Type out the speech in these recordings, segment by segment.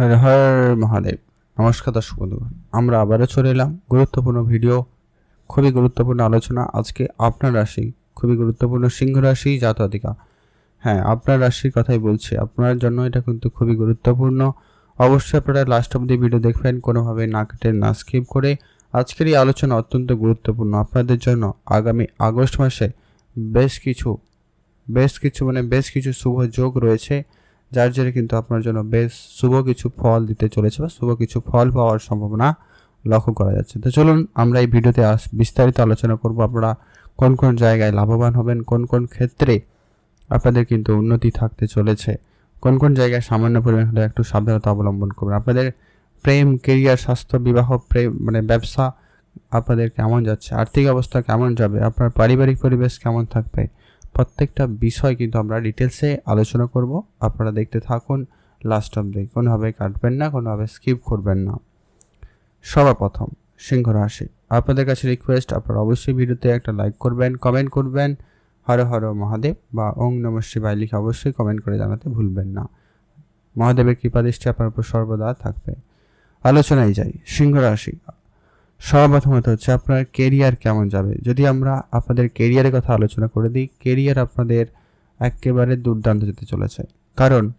হর হর মহাদেব। নমস্কার দর্শক বন্ধুগণ, আমরা আবারও চলে এলাম গুরুত্বপূর্ণ ভিডিও, খুবই গুরুত্বপূর্ণ আলোচনা। আজকে আপনার রাশি, খুবই গুরুত্বপূর্ণ সিংহ রাশি জাতধিকা হ্যাঁ আপনার রাশির কথাই বলছি, আপনার জন্য এটা কিন্তু খুবই গুরুত্বপূর্ণ। অবশ্যই আপনারা লাস্ট অব দি ভিডিও দেখবেন কোনোভাবে না কেটে, না স্কিপ করে। আজকের এই আলোচনা অত্যন্ত গুরুত্বপূর্ণ। আপনাদের জন্য আগামী আগস্ট মাসে বেশ কিছু বেশ কিছু মানে বেশ কিছু শুভ যোগ রয়েছে। যার জেরে কিন্তু আপনার জন্য বেশ শুভ কিছু ফল দিতে চলেছে বা শুভ কিছু ফল পাওয়ার সম্ভাবনা লক্ষ্য করা যাচ্ছে। তো চলুন আমরা এই ভিডিওতে আস বিস্তারিত আলোচনা করব আপনারা কোন কোন জায়গায় লাভবান হবেন, কোন কোন ক্ষেত্রে আপনাদের কিন্তু উন্নতি থাকতে চলেছে, কোন কোন জায়গায় সামান্য পরিমাণ হলে একটু সাবধানতা অবলম্বন করবেন, আপনাদের প্রেম কেরিয়ার স্বাস্থ্য, বিবাহ, প্রেম মানে ব্যবসা আপনাদের কেমন যাচ্ছে, আর্থিক অবস্থা কেমন যাবে, আপনার পারিবারিক পরিবেশ কেমন থাকবে প্রত্যেকটা বিষয় কিন্তু আমরা ডিটেলসে আলোচনা করব। আপনারা দেখতে থাকুন লাস্ট অব্দি কোনোভাবে কাটবেন না, কোনোভাবে স্কিপ করবেন না। সবার প্রথম সিংহ রাশি। আপনাদের কাছে রিকোয়েস্ট আপনারা অবশ্যই ভিডিওতে একটা লাইক করবেন কমেন্ট করবেন। হর হর মহাদেব বা ওং নম শিবায় লিখে অবশ্যই কমেন্ট করে জানাতে ভুলবেন না। মহাদেবের কৃপাদৃষ্টি আপনার উপর সর্বদা থাকবে। আলোচনায় যাই, সিংহ রাশি। সর্বপ্রথমত হচ্ছে আপনার কেরিয়ার কেমন যাবে? যদি আমরা আপনাদের কেরিয়ারের কথা আলোচনা করে দিই কেরিয়ার আপনাদের একেবারে দুর্দান্ত যেতে চলেছে। কারণ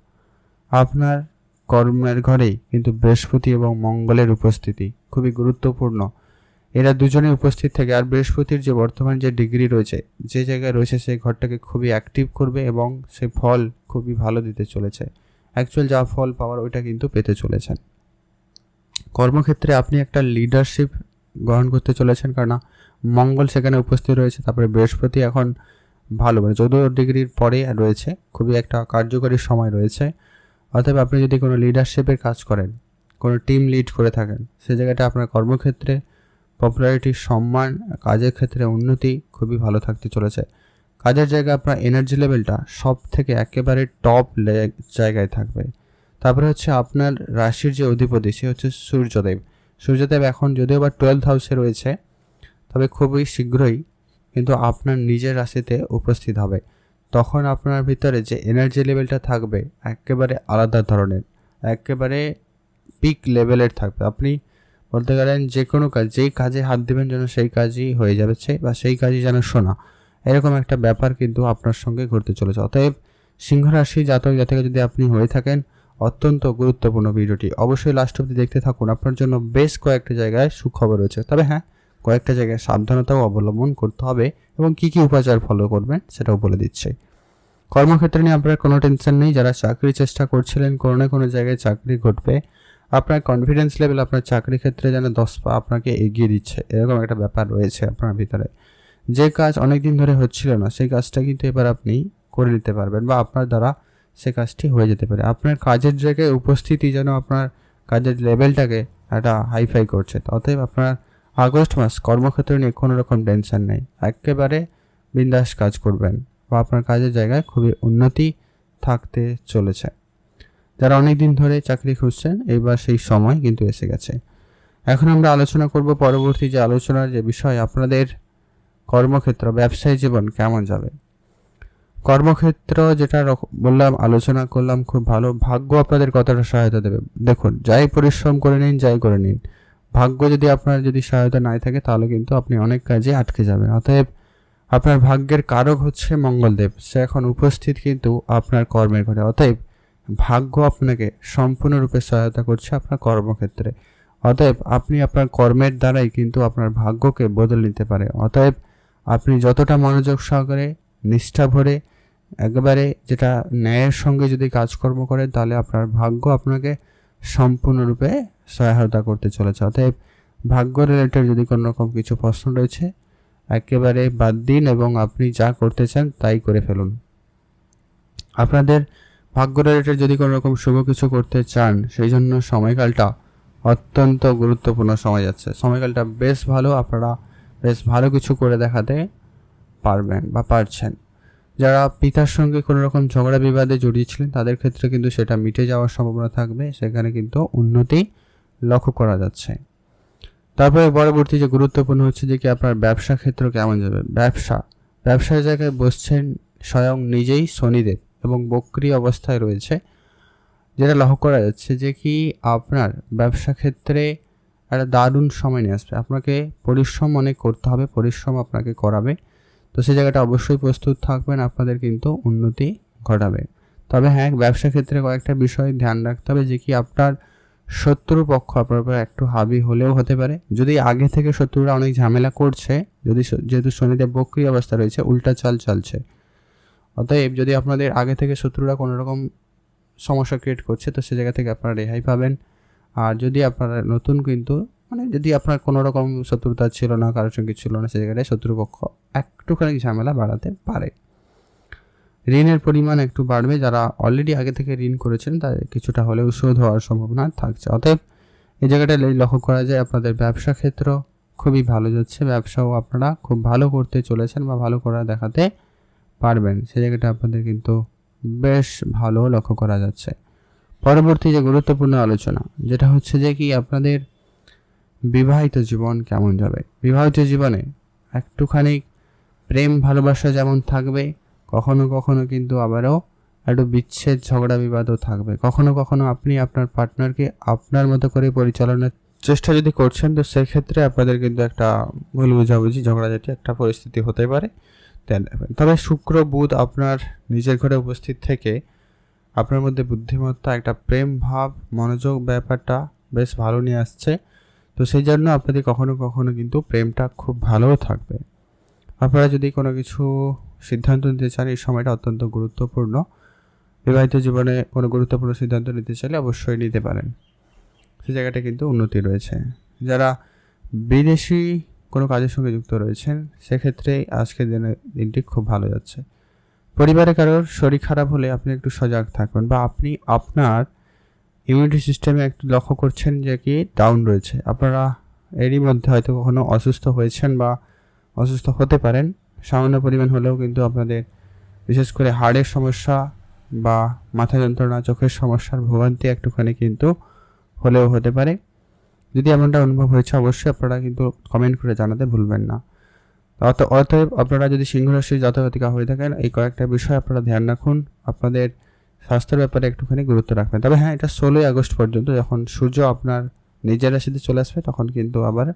আপনার কর্মের ঘরেই কিন্তু বৃহস্পতি এবং মঙ্গলের উপস্থিতি খুবই গুরুত্বপূর্ণ। এরা দুজনে উপস্থিত থাকে আর বৃহস্পতির যে বর্তমান যে ডিগ্রি রয়েছে, যে জায়গায় রয়েছে সেই ঘরটাকে খুবই অ্যাক্টিভ করবে এবং সেই ফল খুবই ভালো দিতে চলেছে। অ্যাকচুয়াল যা ফল পাওয়ার ওইটা কিন্তু পেতে চলেছেন। কর্মক্ষেত্রে আপনি একটা লিডারশিপ গ্রহণ করতে চলেছেন কারণ মঙ্গল সেখানে উপস্থিত রয়েছে, তারপরে বৃহস্পতি এখন ভালো মানে চৌদ্দ ডিগ্রির পরে রয়েছে, খুবই একটা কার্যকরী সময় রয়েছে। অতএব আপনি যদি কোনো লিডারশিপের কাজ করেন, কোনো টিম লিড করে থাকেন, সে জায়গাটা আপনার কর্মক্ষেত্রে পপুলারিটি সম্মান, কাজের ক্ষেত্রে উন্নতি খুবই ভালো থাকতে চলেছে। কাজের জায়গায় আপনার এনার্জি লেভেলটা সব থেকে একেবারে টপ জায়গায় থাকবে। তারপরে হচ্ছে আপনার রাশির যে অধিপতি, সে হচ্ছে সূর্যদেব। সূর্যদেব এখন যদিও বা টুয়েলভ হাউসে রয়েছে, তবে খুবই শীঘ্রই কিন্তু আপনার নিজের রাশিতে উপস্থিত হবে। তখন আপনার ভিতরে যে এনার্জি লেভেলটা থাকবে একেবারে আলাদা ধরনের, একেবারে পিক লেভেলের থাকবে। আপনি বলতে গেলেন যে কোনো কাজ, যেই কাজে হাত দেবেন যেন সেই কাজই হয়ে যাবে বা সেই কাজই যেন শোনা, এরকম একটা ব্যাপার কিন্তু আপনার সঙ্গে ঘটতে চলেছে। অতএব সিংহ রাশি জাতক জাতকে যদি আপনি হয়ে থাকেন অত্যন্ত গুরুত্বপূর্ণ ভিডিওটি। অবশ্যই লাস্ট অব্দি দেখতে থাকুন। আপনার জন্য বেশ কয়েকটা জায়গায় সুখবর রয়েছে। তবে হ্যাঁ কয়েকটা জায়গায় সাবধানতাও অবলম্বন করতে হবে এবং কী কী উপাচার ফলো করবেন সেটাও বলে দিচ্ছে। কর্মক্ষেত্রে নিয়ে আপনার কোনো টেনশন নেই। যারা চাকরির চেষ্টা করছিলেন, কোনো না কোনো জায়গায় চাকরি ঘটবে। আপনার কনফিডেন্স লেভেল আপনার চাকরি ক্ষেত্রে যেন দশ পা আপনাকে এগিয়ে দিচ্ছে। এরকম একটা ব্যাপার রয়েছে আপনার ভিতরে। যে কাজ অনেক দিন ধরে হচ্ছিল না, সেই কাজটা কিন্তু এবার আপনি করে নিতে পারবেন বা আপনার দ্বারা সে কাজটি হয়ে যেতে পারে। আপনার কাজের জায়গায় উপস্থিতি যেন আপনার কাজের লেভেলটাকে একটা হাইফাই করছে। অতএব আপনার আগস্ট মাস কর্মক্ষেত্র নিয়ে কোনো রকম টেনশন নেই। একেবারে বিন্দাস কাজ করবেন বা আপনার কাজের জায়গায় খুবই উন্নতি থাকতে চলেছে। যারা অনেক দিন ধরে চাকরি খুঁজছেন এইবার সেই সময় কিন্তু এসে গেছে। এখন আমরা আলোচনা করব পরবর্তী যে আলোচনার যে বিষয়, আপনাদের কর্মক্ষেত্র, ব্যবসায়ী জীবন কেমন যাবে? কর্মক্ষেত্র যেটা বললাম, আলোচনা করলাম, খুব ভালো। ভাগ্য আপনাদের কতটা সহায়তা দেবে? দেখুন, যাই পরিশ্রম করে নিন, যাই করে নিন। ভাগ্য যদি আপনার যদি সহায়তা নাই থাকে, তাহলে কিন্তু আপনি অনেক কাজে আটকে যাবেন। অতএব আপনার ভাগ্যের কারক হচ্ছে মঙ্গলদেব। সে এখন উপস্থিত কিন্তু আপনার কর্মের ঘরে। অতএব ভাগ্য আপনাকে সম্পূর্ণরূপে সহায়তা করছে আপনার কর্মক্ষেত্রে। অতএব আপনি আপনার কর্মের দ্বারাই কিন্তু আপনার ভাগ্যকে বদল নিতে পারে। অতএব আপনি যতটা মনোযোগ সহকারে, নিষ্ঠা ভরে একেবারে যেটা ন্যায়ের সঙ্গে যদি কাজকর্ম করেন, তাহলে আপনার ভাগ্য আপনাকে সম্পূর্ণরূপে সহায়তা করতে চলেছে। অতএব ভাগ্য রিলেটেড যদি কোনো রকম কিছু প্রশ্ন রয়েছে, একেবারে বাদ দিন এবং আপনি যা করতে চান তাই করে ফেলুন। আপনাদের ভাগ্য রিলেটেড যদি কোনো রকম শুভ কিছু করতে চান, সেই জন্য সময়কালটা অত্যন্ত গুরুত্বপূর্ণ সময় যাচ্ছে। সময়কালটা বেশ ভালো, আপনারা বেশ ভালো কিছু করে দেখাতে পারবেন বা পারছেন। যারা পিতার সঙ্গে কোনো রকম ঝগড়া বিবাদে জড়িয়েছিলেন তাদের ক্ষেত্রে কিন্তু সেটা মিটে যাওয়ার সম্ভাবনা থাকবে। সেখানে কিন্তু উন্নতি লক্ষ্য করা যাচ্ছে। তারপরে পরবর্তী যে গুরুত্বপূর্ণ হচ্ছে যে কি আপনার ব্যবসা ক্ষেত্র কেমন যাবে? ব্যবসা। ব্যবসার জায়গায় বসছেন স্বয়ং নিজেই শনিদেব এবং বক্রি অবস্থায় রয়েছে। যেটা লক্ষ্য করা যাচ্ছে যে কি আপনার ব্যবসা ক্ষেত্রে একটা দারুণ সময় নিয়ে আসবে। আপনাকে পরিশ্রম অনেক করতে হবে, পরিশ্রম আপনাকে করাবে। তো সেই জায়গাটা অবশ্যই প্রস্তুত থাকবেন, আপনাদের কিন্তু উন্নতি ঘটাবে। তবে হ্যাঁ ব্যবসা ক্ষেত্রে কয়েকটা বিষয় ধ্যান রাখতে হবে যে কি আপনার শত্রু পক্ষ আপনার উপর একটু হাবি হলেও হতে পারে। যদি আগে থেকে শত্রুরা অনেক ঝামেলা করছে, যদি যেহেতু শনিদেব বক্রি অবস্থা রয়েছে, উল্টা চাল চলছে। অতএব যদি আপনাদের আগে থেকে শত্রুরা কোনো রকম সমস্যা ক্রিয়েট করছে, তো সে জায়গা থেকে আপনারা রেহাই পাবেন। আর যদি আপনারা নতুন কিন্তু মানে যদি আপনার কোনো রকম শত্রুতা ছিল না, কারোর সঙ্গে ছিল না, সে জায়গাটায় শত্রুপক্ষ একটুখানি ঝামেলা বাড়াতে পারে। ঋণের পরিমাণ একটু বাড়বে। যারা অলরেডি আগে থেকে ঋণ করেছেন, তাদের কিছুটা হলেও শোধ হওয়ার সম্ভাবনা থাকছে। অতএব এই জায়গাটা লক্ষ্য করা যায়, আপনাদের ব্যবসা ক্ষেত্র খুবই ভালো যাচ্ছে। ব্যবসাও আপনারা খুব ভালো করতে চলেছেন বা ভালো করা দেখাতে পারবেন। সে জায়গাটা আপনাদের কিন্তু বেশ ভালো লক্ষ্য করা যাচ্ছে। পরবর্তী যে গুরুত্বপূর্ণ আলোচনা, যেটা হচ্ছে যে কি আপনাদের বিবাহিত জীবন কেমন যাবে? বিবাহিত জীবনে একটুখানি প্রেম, ভালোবাসা যেমন থাকবে, কখনো কখনো কিন্তু আবারও একটু বিচ্ছেদ, ঝগড়া, বিবাদও থাকবে। কখনো কখনো আপনি আপনার পার্টনারকে আপনার মতো করে পরিচালনার চেষ্টা যদি করছেন, তো সেক্ষেত্রে আপনাদের কিন্তু একটা ভুল বোঝাবুঝি, ঝগড়াঝাটি একটা পরিস্থিতি হতে পারে। তবে শুক্র, বুধ আপনার নিজের ঘরে উপস্থিত থেকে আপনার মধ্যে বুদ্ধিমত্তা, একটা প্রেম ভাব, মনোযোগ, ব্যাপারটা বেশ ভালো নিয়ে আসছে। তো সেই জন্য আপনাদের কখনো কখনো কিন্তু প্রেমটা খুব ভালোও থাকবে। আপনারা যদি কোনো কিছু সিদ্ধান্ত নিতে চান, এই সময়টা অত্যন্ত গুরুত্বপূর্ণ। বিবাহিত জীবনে কোনো গুরুত্বপূর্ণ সিদ্ধান্ত নিতে চাইলে অবশ্যই নিতে পারেন। সেই জায়গাটা কিন্তু উন্নতি রয়েছে। যারা বিদেশি কোনো কাজের সঙ্গে যুক্ত রয়েছেন, সেক্ষেত্রে আজকের দিনে দিনটি খুব ভালো যাচ্ছে। পরিবারে কারোর শরীর খারাপ হলে আপনি একটু সজাগ থাকবেন বা আপনি আপনার ইমিউনিটি সিস্টেমে একটু লক্ষ্য করছেন যে কি ডাউন রয়েছে। আপনারা এরই মধ্যে হয়তো কখনো অসুস্থ হয়েছেন বা অসুস্থ হতে পারেন। সামান্য পরিমাণ হলেও কিন্তু আপনাদের বিশেষ করে হাড়ের সমস্যা বা মাথা যন্ত্রণা, চোখের সমস্যার ভোগান্তি একটুখানি কিন্তু হলেও হতে পারে। যদি এমনটা অনুভব হয়েছে, অবশ্যই আপনারা কিন্তু কমেন্ট করে জানাতে ভুলবেন না। অত অতএব আপনারা যদি সিংহ রাশির জাতকাতিকা হয়ে থাকেন, এই কয়েকটা বিষয় আপনারা ধ্যান রাখুন। আপনাদের স্বাস্থ্যের ব্যাপারে একটুখানি গুরুত্ব রাখবেন। তবে হ্যাঁ এটা ষোলোই আগস্ট পর্যন্ত যখন সূর্য আপনার নিজের রাশিতে চলে আসবে, তখন কিন্তু আবার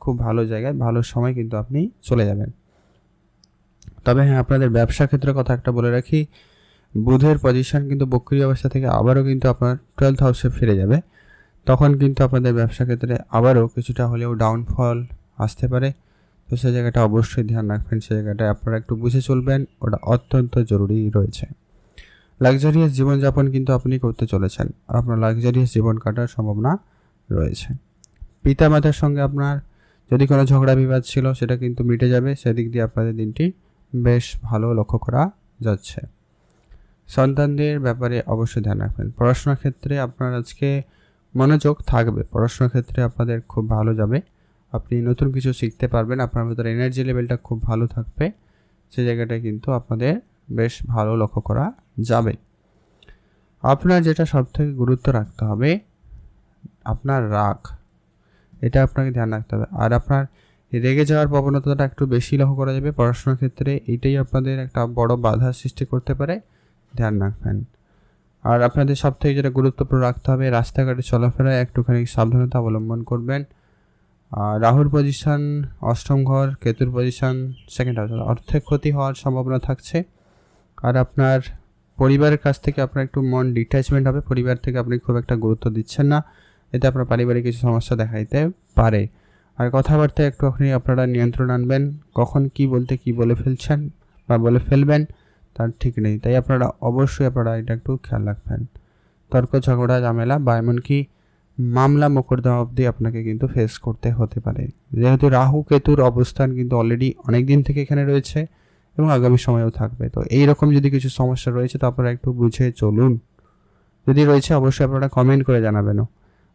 খুব ভালো জায়গায়, ভালো সময় কিন্তু আপনি চলে যাবেন। তবে হ্যাঁ আপনাদের ব্যবসা ক্ষেত্রে কথা একটা বলে রাখি, বুধের পজিশন কিন্তু বক্রি অবস্থা থেকে আবারও কিন্তু আপনার টুয়েলথ হাউসে ফিরে যাবে। তখন কিন্তু আপনাদের ব্যবসা ক্ষেত্রে আবারও কিছুটা হলেও ডাউনফল আসতে পারে। তো সে জায়গাটা অবশ্যই ধ্যান রাখবেন সেই জায়গাটায় আপনারা একটু বুঝে চলবেন, ওটা অত্যন্ত জরুরি রয়েছে। লাক্সারিয়াস জীবনযাপন কিন্তু আপনি করতে চলেছেন। আপনার লাক্সারিয়াস জীবন কাটার সম্ভাবনা রয়েছে। পিতা মাতার সঙ্গে আপনার যদি কোনো ঝগড়া বিবাদ ছিল, সেটা কিন্তু মিটে যাবে। সেদিক দিয়ে আপনাদের দিনটি বেশ ভালো লক্ষ্য করা যাচ্ছে। সন্তানদের ব্যাপারে অবশ্যই ধ্যান রাখবেন। পড়াশোনার ক্ষেত্রে আপনার আজকে মনোযোগ থাকবে। পড়াশোনার ক্ষেত্রে আপনাদের খুব ভালো যাবে। আপনি নতুন কিছু শিখতে পারবেন। আপনার ভেতরে এনার্জি লেভেলটা খুব ভালো থাকবে। সে জায়গাটায় কিন্তু আপনাদের বেশ ভালো লক্ষ্য করা যাবে। আপনার যেটা সব থেকে গুরুত্ব রাখতে হবে, আপনার রাগ। এটা আপনাকে ধ্যান রাখতে হবে। আর আপনার রেগে যাওয়ার প্রবণতাটা একটু বেশি লক্ষ্য করা যাবে। পড়াশোনার ক্ষেত্রে এইটাই আপনাদের একটা বড় বাধা সৃষ্টি করতে পারে। ধ্যান রাখবেন। আর আপনাদের সব থেকে যেটা গুরুত্বপূর্ণ রাখতে হবে, রাস্তাঘাটে চলাফেরায় একটুখানি সাবধানতা অবলম্বন করবেন। রাহুর পজিশন অষ্টম ঘর, কেতুর পজিশন সেকেন্ড হাউস অর্থে ক্ষতি হওয়ার সম্ভাবনা থাকছে। আর আপনার পরিবারের কাছ থেকে আপনার একটু মন ডিট্যাচমেন্ট হবে, পরিবার থেকে আপনি খুব একটা গুরুত্ব দিচ্ছেন না। এতে আপনার পারিবারিক কিছু সমস্যা দেখা দিতে পারে। আর কথাবার্তায় একটু আপনি আপনারা নিয়ন্ত্রণ আনবেন, কখন কি বলতে কি বলে ফেলছেন বা বলে ফেলবেন তার ঠিক নেই। তাই আপনারা অবশ্যই আপনারা এটা একটু খেয়াল রাখবেন। তর্ক, ঝগড়া, ঝামেলা বা এমনকি মামলা মোকদ্দমা অবধি আপনাকে কিন্তু ফেস করতে হতে পারে। যেহেতু রাহু, কেতুর অবস্থান কিন্তু অলরেডি অনেক দিন থেকে এখানে রয়েছে। এবং আগামী সময়েও থাকবে। তো এই রকম যদি কিছু সমস্যা রয়েছে, তো আপনারা একটু বুঝে চলুন। যদি রয়েছে, অবশ্যই আপনারা কমেন্ট করে জানাবেনও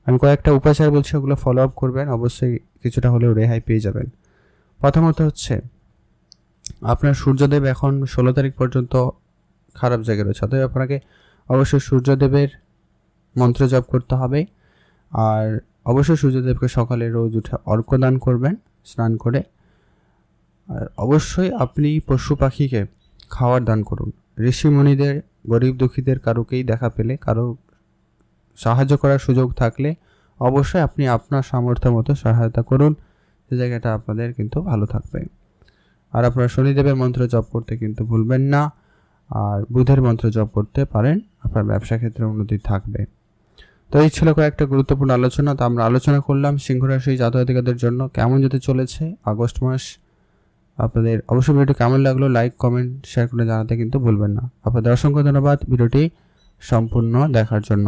আমি কয়েকটা উপাচার বলছি, ওগুলো ফলো আপ করবেন। অবশ্যই কিছুটা হলেও রেহাই পেয়ে যাবেন। প্রথমত হচ্ছে, আপনার সূর্যদেব এখন ষোলো তারিখ পর্যন্ত খারাপ জায়গায় রয়েছে। অতএব আপনাকে অবশ্যই সূর্যদেবের মন্ত্র জপ করতে হবে। আর অবশ্যই সূর্যদেবকে সকালে রোজ উঠে অর্ক দান করবেন, স্নান করে। আর অবশ্যই আপনি পশু পাখিকে খাওয়ার দান করুন। ঋষি মুনিদের গরিব দুঃখীদের কারোকেই দেখা পেলে, কারও সাহায্য করার সুযোগ থাকলে অবশ্যই আপনি আপনার সামর্থ্য মতো সহায়তা করুন। সে জায়গাটা আপনাদের কিন্তু ভালো থাকবে। আর আপনারা শনিদেবের মন্ত্র জপ করতে কিন্তু ভুলবেন না। আর বুধের মন্ত্র জপ করতে পারেন, আপনার ব্যবসা ক্ষেত্রে উন্নতি থাকবে। তো এই ছিল কয়েকটা গুরুত্বপূর্ণ আলোচনা। তো আমরা আলোচনা করলাম সিংহ রাশি জাতকাদের জন্য কেমন যেতে চলেছে আগস্ট মাস। আপনাদের অবশ্যই ভিডিওটি কেমন লাগল লাইক কমেন্ট শেয়ার করে জানাতে কিন্তু ভুলবেন না। আপনাদের অসংখ্য ধন্যবাদ ভিডিওটি সম্পূর্ণ দেখার জন্য।